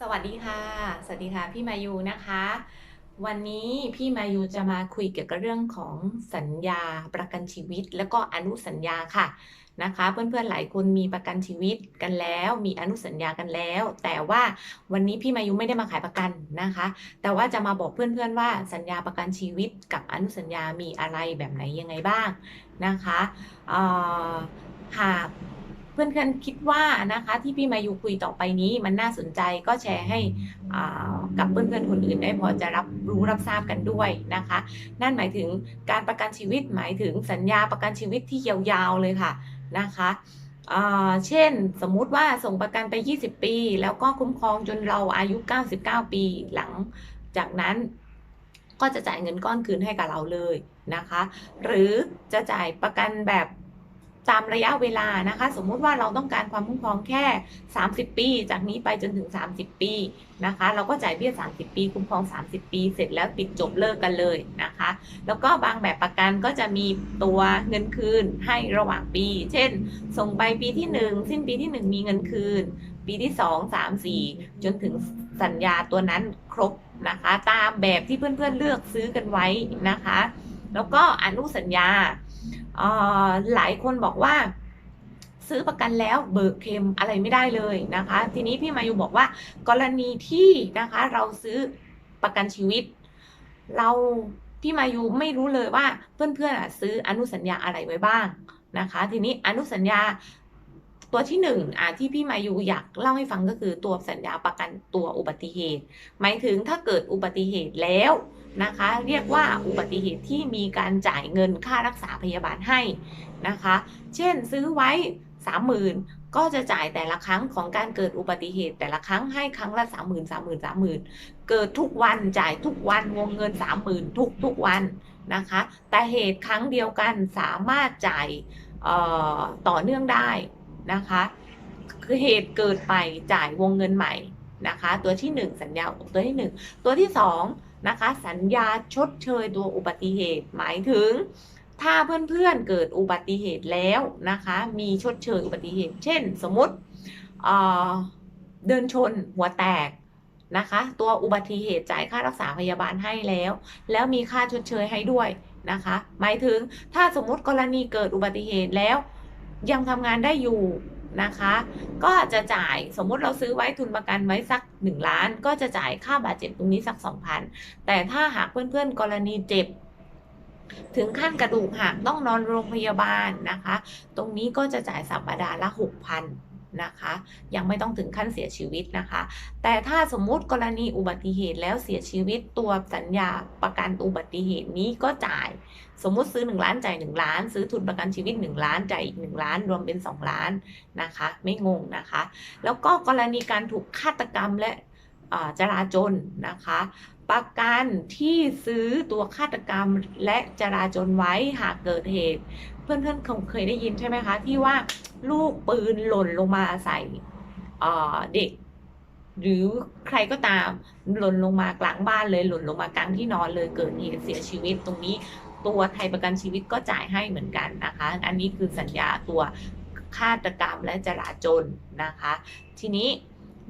สวัสดีค่ะ สวัสดีค่ะ พี่มายูนะคะ วันนี้พี่มายูจะมาคุยเกี่ยวกับเรื่องของสัญญาประกันชีวิต แล้วก็อนุสัญญาค่ะนะคะ เพื่อนๆหลายคนมีประกันชีวิตกันแล้ว มีอนุสัญญากันแล้ว แต่ว่าวันนี้พี่มายูไม่ได้มาขายประกันนะคะ แต่ว่าจะมาบอกเพื่อนๆว่าสัญญาประกันชีวิตกับอนุสัญญามีอะไรแบบไหนยังไงบ้างนะคะอ่อหาก เพื่อนๆคิดว่านะคะที่พี่มายูคุยต่อไปนี้มันน่าสนใจก็แชร์ให้กับเพื่อนๆคนอื่นได้พอจะรับรู้รับทราบกันด้วยนะคะ นั่นหมายถึงการประกันชีวิตหมายถึงสัญญาประกันชีวิตที่ยาวๆเลยค่ะนะคะเช่นสมมุติว่าส่งประกันไป 20 ปี แล้วก็คุ้มครองจนเราอายุ 99 ปีหลังจากนั้นก็จะจ่ายเงินก้อนคืนให้กับเราเลยนะคะ หรือจะจ่ายประกันแบบ ตามระยะเวลานะคะ สมมุติว่าเราต้องการความคุ้มครองแค่ 30 ปี จากนี้ไปจนถึง 30 ปีนะคะ เราก็จ่ายเบี้ย 30 ปี คุ้มครอง 30 ปี เสร็จแล้วปิดจบเลิกกันเลยนะคะ แล้วก็บางแบบประกันก็จะมีตัวเงินคืนให้ระหว่างปี เช่น ส่งไปปีที่ 1 สิ้นปีที่ 1 มีเงินคืน ปีที่ 2 3 4 จนถึงสัญญาตัวนั้นครบนะคะ ตามแบบที่เพื่อนๆเลือกซื้อกันไว้นะคะ แล้วก็อนุสัญญา หลายคนบอกว่า ซื้อประกันแล้วเบิกเคลมอะไรไม่ได้เลยนะคะ ทีนี้พี่มายูบอกว่า กรณีที่นะคะเราซื้อประกันชีวิต เราพี่มายูไม่รู้เลยว่าเพื่อนๆซื้ออนุสัญญาอะไรไว้บ้างนะคะ ทีนี้อนุสัญญาตัวที่หนึ่งอะที่พี่มายูอยากเล่าให้ฟังก็คือตัวสัญญาประกันตัวอุบัติเหตุ หมายถึงถ้าเกิดอุบัติเหตุแล้ว นะคะ เรียกว่าอุบัติเหตุที่มีการจ่ายเงินค่ารักษาพยาบาลให้นะคะ เช่นซื้อไว้สามหมื่นก็จะจ่ายแต่ละครั้งของการเกิดอุบัติเหตุแต่ละครั้งให้ครั้งละสามหมื่นสามหมื่นสามหมื่นเกิดทุกวันจ่ายทุกวันวงเงินสามหมื่นทุกทุกวันนะคะ แต่เหตุครั้งเดียวกันสามารถจ่ายต่อเนื่องได้นะคะ คือเหตุเกิดไปจ่ายวงเงินใหม่นะคะ ตัวที่หนึ่งสัญญาตัวที่หนึ่งตัวที่สอง นะคะ สัญญาชดเชยตัวอุบัติเหตุ หมายถึง ถ้าเพื่อนๆเกิดอุบัติเหตุแล้วนะคะ มีชดเชยอุบัติเหตุ เช่น สมมติเเดินชนหัวแตกนะคะ ตัวอุบัติเหตุจ่ายค่ารักษาพยาบาลให้แล้ว แล้วมีค่าชดเชยให้ด้วยนะคะ หมายถึงถ้าสมมติกรณีเกิดอุบัติเหตุแล้ว ยังทำงานได้อยู่ นะคะ ก็จะจ่ายสมมุติเราซื้อไว้ทุนประกันไว้สัก 1 ล้าน ก็จะจ่ายค่าบาดเจ็บตรงนี้สัก 2,000 แต่ถ้าหากเพื่อนๆ กรณีเจ็บ ถึงขั้นกระดูกหักต้องนอนโรงพยาบาลนะคะ ตรงนี้ก็จะจ่ายสัปดาห์ละ 6,000 นะคะ ยังไม่ต้องถึงขั้นเสียชีวิตนะคะ แต่ถ้าสมมุติกรณีอุบัติเหตุแล้วเสียชีวิตตัวสัญญาประกันอุบัติเหตุนี้ก็จ่าย สมมุติซื้อ 1 ล้านจ่าย 1 ล้าน ซื้อทุนประกันชีวิต 1 ล้านจ่ายอีก 1 ล้าน รวมเป็น 2 ล้านนะคะ ไม่งงนะคะ แล้วก็กรณีการถูกฆาตกรรมและ จราจนนะคะ ประกันที่ซื้อตัวฆาตกรรมและจราจนไว้หากเกิดเหตุ เพื่อนๆคงเคยได้ยินใช่ไหมคะ ที่ว่าลูกปืนหล่นลงมาใส่เด็ก หรือใครก็ตามหล่นลงมากลางบ้านเลยหล่นลงมากลางที่นอนเลยเกิดเหตุเสียชีวิตตรงนี้ตัวไทยประกันชีวิตก็จ่ายให้เหมือนกันนะคะ อันนี้คือสัญญาตัวฆาตกรรมและจราจนนะคะ ทีนี้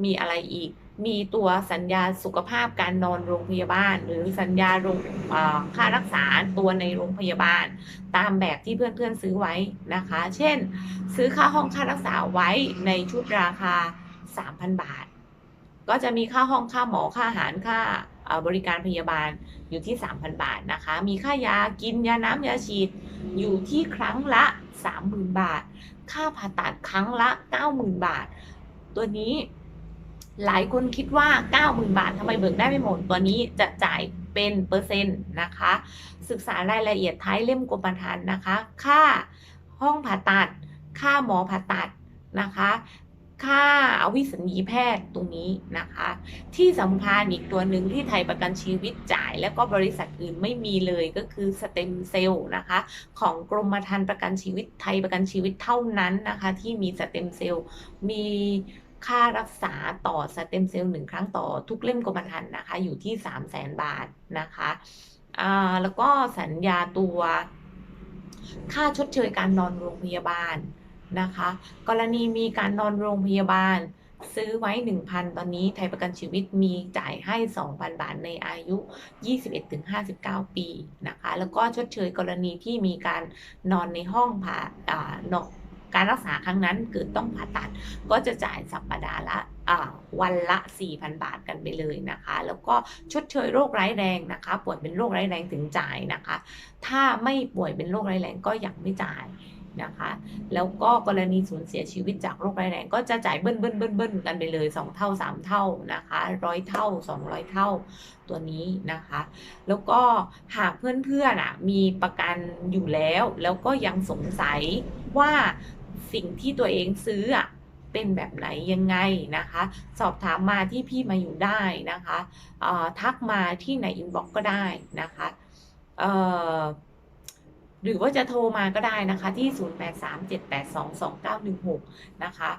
มีอะไรอีก มีตัวสัญญาสุขภาพการนอนโรงพยาบาล หรือสัญญาโรงค่ารักษาตัวในโรงพยาบาล ตามแบบที่เพื่อนๆซื้อไว้นะคะ เช่น ซื้อค่าห้องค่ารักษาไว้ในชุดราคา 3,000 บาท ก็จะมีค่าห้องค่าหมอค่าอาหารค่าบริการพยาบาลอยู่ที่ 3,000 บาทนะคะ มีค่ายากินยาน้ำยาฉีดอยู่ที่ครั้งละ 30,000 บาท ค่าผ่าตัดครั้งละ 90,000 บาท ตัวนี้ หลายคนคิดว่า 90,000 บาททำไมเบิกได้ไม่หมด ตัวนี้จะจ่ายเป็นเปอร์เซ็นต์นะคะ ศึกษารายละเอียดท้ายเล่มกรมธรรม์นะคะ ค่าห้องผ่าตัด ค่าหมอผ่าตัดนะคะ ค่าอาวิสัญญีแพทย์ตรงนี้นะคะ ที่สำคัญอีกตัวหนึ่งที่ไทยประกันชีวิตจ่าย แล้วก็บริษัทอื่นไม่มีเลยก็คือสเต็มเซลล์นะคะ ของกรมธรรม์ประกันชีวิตไทยประกันชีวิตเท่านั้นนะคะ ที่มีสเต็มเซลล์มี ค่ารักษาต่อสเต็มเซลล์หนึ่งครั้งต่อทุกเล่มกรมธรรม์นะคะ อยู่ที่ 3 0 0แสนบาทนะคะแล้วก็สัญญาตัวค่าชดเชยการนอนโรงพยาบาลนะคะ กรณีมีการนอนโรงพยาบาล ซื้อไว้ 1,000 ตอนนี้ไทยประกันชีวิตมีจ่ายให้ 2,000 บาทในอายุ 21-59 ปีนะคะ แล้วก็ชดเชยกรณีที่มีการนอนในห้องผ่าอ่านอน การรักษาครั้งนั้นเกิดต้องผ่าตัด ก็จะจ่ายสัปดาห์ละวันละ 4,000 บาทกันไปเลยนะคะ แล้วก็ชดเชยโรคร้ายแรงนะคะ ป่วยเป็นโรคร้ายแรงถึงจ่ายนะคะ ถ้าไม่ป่วยเป็นโรคร้ายแรงก็ยังไม่จ่าย นะคะ แล้วก็กรณีสูญเสียชีวิตจากโรคร้ายแรงก็จะจ่ายเบิ้ลเบิ้ลเบิ้ลเบิ้ลกันไปเลย 2 เท่า 3 เท่านะคะร้อยเท่า 200 เท่าตัวนี้นะคะ แล้วก็หากเพื่อนๆอะมีประกันอยู่แล้ว แล้วก็ยังสงสัยว่าสิ่งที่ตัวเองซื้ออะเป็นแบบไหนยังไงนะคะ สอบถามมาที่พี่มาอยู่ได้นะคะทักมาที่ในอินบ็อกก็ได้นะคะ เอ่อ หรือว่าจะโทรมาก็ได้นะคะที่ 0837822916 นะคะ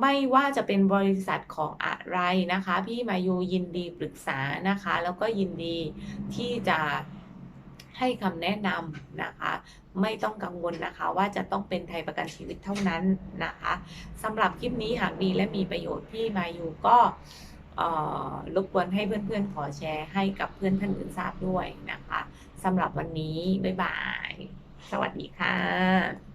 ไม่ว่าจะเป็นบริษัทของอะไรนะคะ พี่มายูยินดีปรึกษานะคะ แล้วก็ยินดีที่จะให้คำแนะนำนะคะ ไม่ต้องกังวลนะคะว่าจะต้องเป็นไทยประกันชีวิตเท่านั้นนะคะสำหรับคลิปนี้หากดีและมีประโยชน์พี่มายูก็รบกวนให้เพื่อนๆขอแชร์ให้กับเพื่อนท่านอื่นทราบด้วยนะคะสำหรับวันนี้ บ๊ายบาย สวัสดีค่ะ